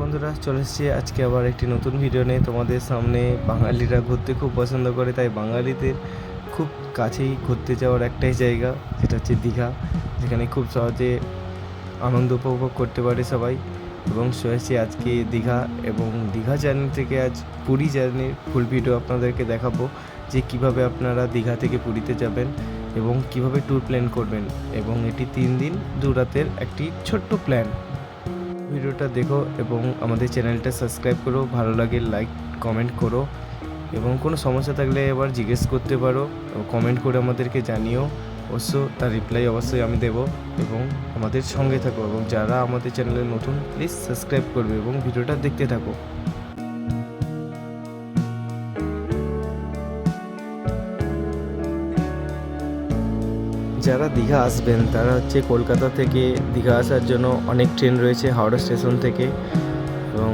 বন্ধুরা, চলে এসেছি আজকে আবার একটি নতুন ভিডিও নিয়ে। তোমাদের সামনে বাঙালিরা ঘুরতে খুব পছন্দ করে, তাই বাঙালিদের খুব কাছেই ঘুরতে যাওয়ার একটাই জায়গা যেটা হচ্ছে দীঘা, যেখানে খুব সহজে আনন্দ উপভোগ করতে পারে সবাই। এবং চলেছি আজকে দীঘা, এবং দীঘা জার্নি থেকে আজ পুরী জার্নির ফুল ভিডিও আপনাদেরকে দেখাবো, যে কীভাবে আপনারা দীঘা থেকে পুরীতে যাবেন এবং কীভাবে ট্যুর প্ল্যান করবেন। এবং এটি তিন দিন, দু রাতের একটি ছোট্ট প্ল্যান ভিডিওটা দেখো এবং আমাদের চ্যানেলটা সাবস্ক্রাইব করো, ভালো লাগে লাইক কমেন্ট করো এবং কোনো সমস্যা থাকলে এবার জিজ্ঞেস করতে পারো কমেন্ট করে আমাদেরকে জানিও। অবশ্য তার রিপ্লাই অবশ্যই আমি দেব এবং আমাদের সঙ্গে থাকো এবং যারা আমাদের চ্যানেলে নতুন প্লিজ সাবস্ক্রাইব করবে এবং ভিডিওটা দেখতে থাকো। যারা দীঘা আসবেন, তারা হচ্ছে কলকাতা থেকে দীঘা আসার জন্য অনেক ট্রেন রয়েছে, হাওড়া স্টেশন থেকে এবং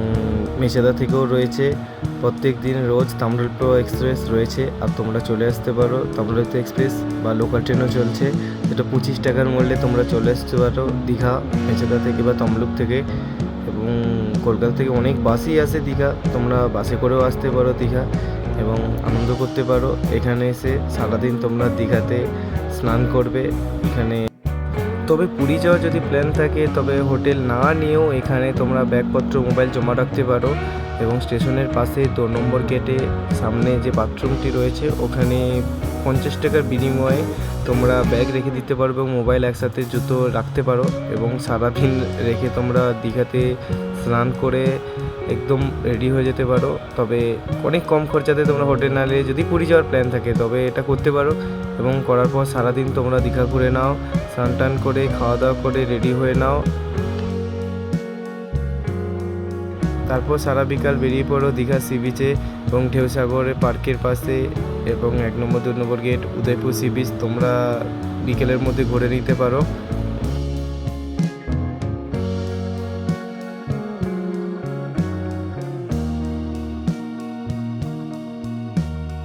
মেচেদা থেকেও রয়েছে। প্রত্যেক দিন রোজ তাম্রলিপ্ত এক্সপ্রেস রয়েছে আর তোমরা চলে আসতে পারো। তাম্রলিপ্ত এক্সপ্রেস বা লোকাল ট্রেনও চলছে। যেটা পঁচিশ টাকার মূল্যে তোমরা চলে আসতে পারো দীঘা, মেচেদা থেকে বা তমলুক থেকে এবং কলকাতা থেকে অনেক বাসই আসে দীঘা। তোমরা বাসে করেও আসতে পারো দীঘা। এবং আনন্দ করতে পারো। এখানে এসে সারাদিন তোমরা দীঘাতে স্নান করবে। এখানে তবে পুরী যাওয়ার যদি প্ল্যান থাকে, তবে হোটেল না নিয়েও এখানে তোমরা ব্যাগপত্র, মোবাইল জমা রাখতে পারো এবং স্টেশনের পাশে দু নম্বর গেটে সামনে যে বাথরুমটি রয়েছে, ওখানে পঞ্চাশ টাকার বিনিময়ে তোমরা ব্যাগ রেখে দিতে পারো এবং মোবাইল একসাথে জুতো রাখতে পারো এবং সারাদিন রেখে তোমরা দীঘাতে স্নান করে একদম রেডি হয়ে যেতে পারো। তবে অনেক কম খরচাতে তোমরা হোটেল না নিয়ে যদি পুরী যাওয়ার প্ল্যান থাকে, তবে এটা করতে পারো। এবং করার পর সারাদিন তোমরা দীঘা ঘুরে নাও, স্নান টান করে খাওয়া দাওয়া করে রেডি হয়ে নাও। তারপর সারা বিকাল বেরিয়ে পড়ো দীঘা সি বিচে এবং ঢেউসাগরে, পার্কের পাশে এবং এক নম্বর, দু নম্বর গেট উদয়পুর সি বিচ তোমরা বিকেলের মধ্যে ঘুরে নিতে পারো।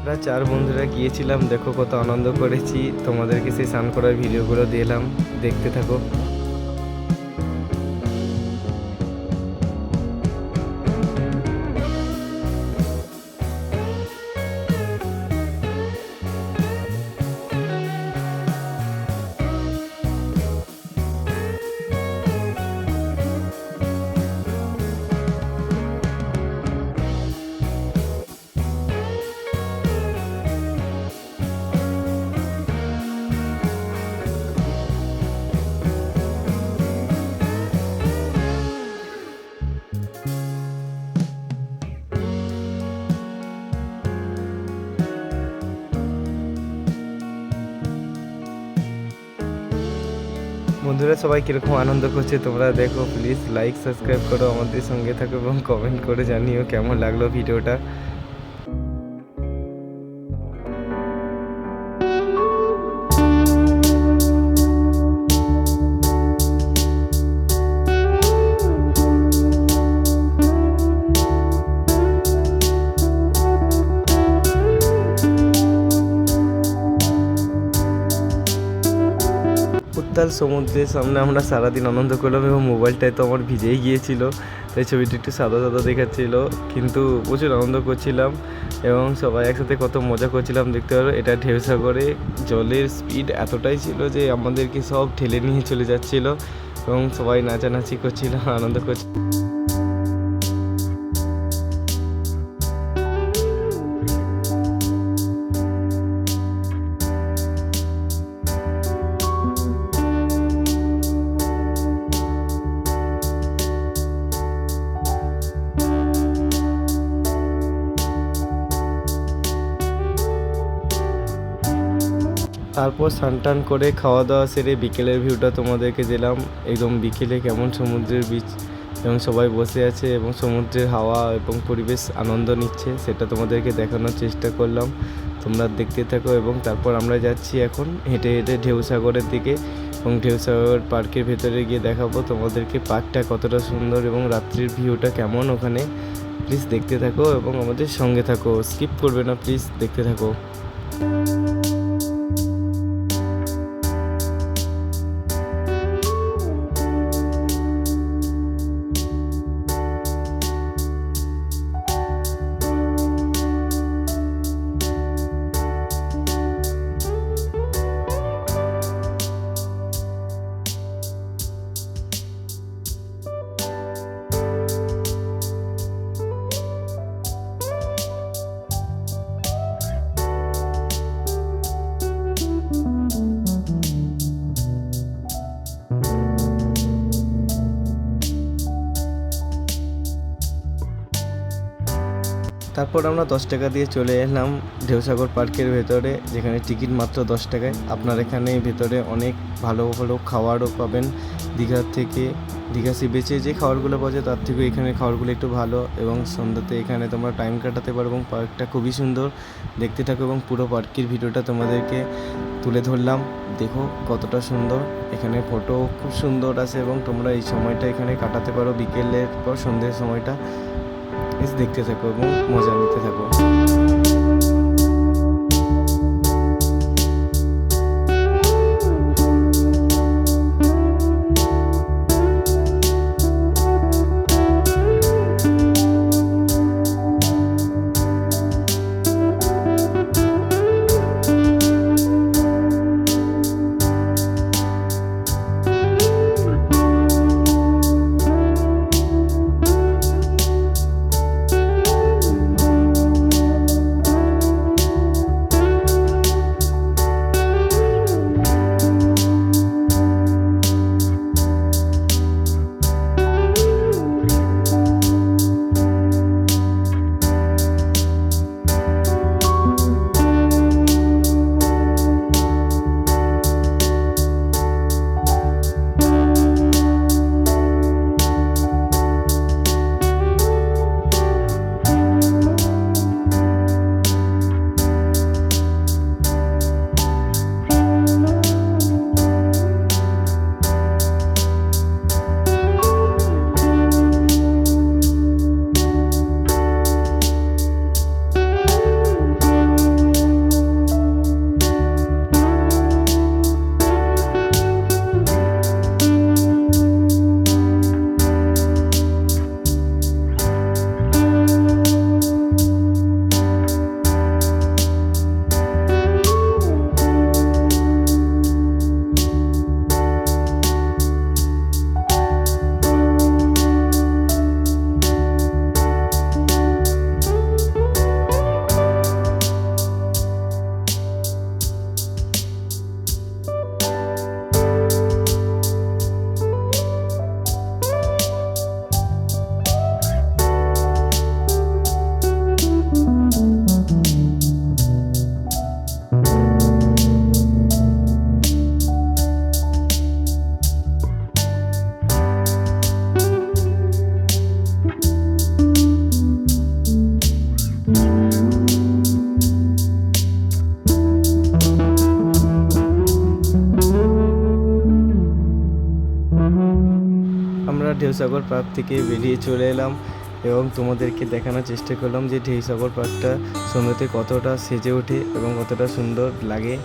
আমরা চার বন্ধুরা গিয়েছিলাম, দেখো কত আনন্দ করেছি। তোমাদেরকে সেই স্নান করার ভিডিওগুলো দিলাম। দেখতে থাকো। বন্ধুরা, সবাই কীরকম আনন্দ করছে তোমরা দেখো। প্লিজ লাইক সাবস্ক্রাইব করো, আমাদের সঙ্গে থাকো এবং কমেন্ট করে জানিও কেমন লাগল ভিডিওটা উত্তাল সমুদ্রের সামনে আমরা সারাদিন আনন্দ করলাম এবং মোবাইলটায় তো আমার ভিজেই গিয়েছিল। তাই ছবিটি একটু সাদা সাদা দেখাচ্ছিল। কিন্তু প্রচুর আনন্দ করছিলাম এবং সবাই একসাথে কত মজা করছিলাম, দেখতে পারো এটা ঢেউসাগরে জলের স্পিড এতটাই ছিল যে আমাদেরকে সব ঠেলে নিয়ে চলে যাচ্ছিল এবং সবাই নাচানাচি করছিলাম আনন্দ করছিল। তারপর স্নান করে খাওয়া দাওয়া সেরে বিকেলের ভিউটা তোমাদেরকে দিলাম। একদম বিকেলে কেমন সমুদ্রের বিচ এবং সবাই বসে আছে এবং সমুদ্রের হাওয়া এবং পরিবেশ আনন্দ নিচ্ছে, সেটা তোমাদেরকে দেখানোর চেষ্টা করলাম। তোমরা দেখতে থাকো এবং তারপর আমরা যাচ্ছি এখন হেঁটে হেঁটে ঢেউসাগরের দিকে এবং ঢেউসাগর পার্কের ভেতরে গিয়ে দেখাবো তোমাদেরকে পার্কটা কতটা সুন্দর এবং রাত্রির ভিউটা কেমন ওখানে। প্লিজ দেখতে থাকো এবং আমাদের সঙ্গে থাকো। স্কিপ করবে না প্লিজ দেখতে থাকো। তারপর আমরা দশ টাকা দিয়ে চলে এলাম ঢেউসাগর পার্কের ভেতরে, যেখানে টিকিট মাত্র দশ টাকায়। আপনার এখানে ভেতরে অনেক ভালো ভালো খাবারও পাবেন। দীঘার থেকে দীঘা সি বেচে যে খাবারগুলো পাওয়া যায়, তার থেকেও এখানে খাবারগুলো একটু ভালো এবং সন্ধ্যাতে এখানে তোমরা টাইম কাটাতে পারো এবং পার্কটা খুবই সুন্দর। দেখতে থাকো এবং পুরো পার্কের ভিডিওটা তোমাদেরকে তুলে ধরলাম। দেখো কতটা সুন্দর, এখানে ফটো খুব সুন্দর আছে এবং তোমরা এই সময়টা এখানে কাটাতে পারো বিকেলের পর সন্ধ্যের সময়টা। দেখতে থাকো এবং মজা নিতে থাকো। ঢেউসাগর পার্ক থেকে বেরিয়ে চলে এলাম এবং তোমাদেরকে দেখানোর চেষ্টা করলাম যে ঢেউসাগর পার্কটা সন্ধ্যাতে কতটা সেজে ওঠে এবং কতটা সুন্দর লাগে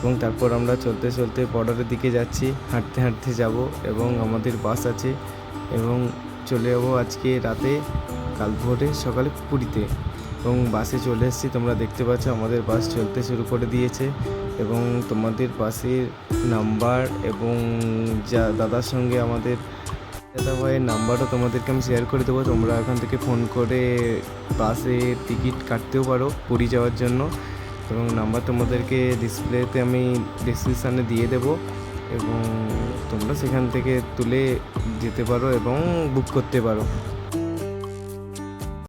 এবং তারপর আমরা চলতে চলতে বর্ডারের দিকে যাচ্ছি, হাঁটতে হাঁটতে যাব এবং আমাদের বাস আছে এবং চলে যাব আজকে রাতে কাল ভোরে সকালে পুরীতে এবং বাসে চলে এসেছি। তোমরা দেখতে পাচ্ছ আমাদের বাস চলতে শুরু করে দিয়েছে এবং তোমাদের বাসের নাম্বার এবং যা দাদার সঙ্গে আমাদের দাদা ভাইয়ের নাম্বারও তোমাদেরকে আমি শেয়ার করে দেবো। তোমরা এখান থেকে ফোন করে বাসে টিকিট কাটতেও পারো পুরী যাওয়ার জন্য। এবং নাম্বার তোমাদেরকে ডিসপ্লেতে আমি ডিসক্রিপশানে দিয়ে দেবো। এবং তোমরা সেখান থেকে তুলে যেতে পারো এবং বুক করতে পারো।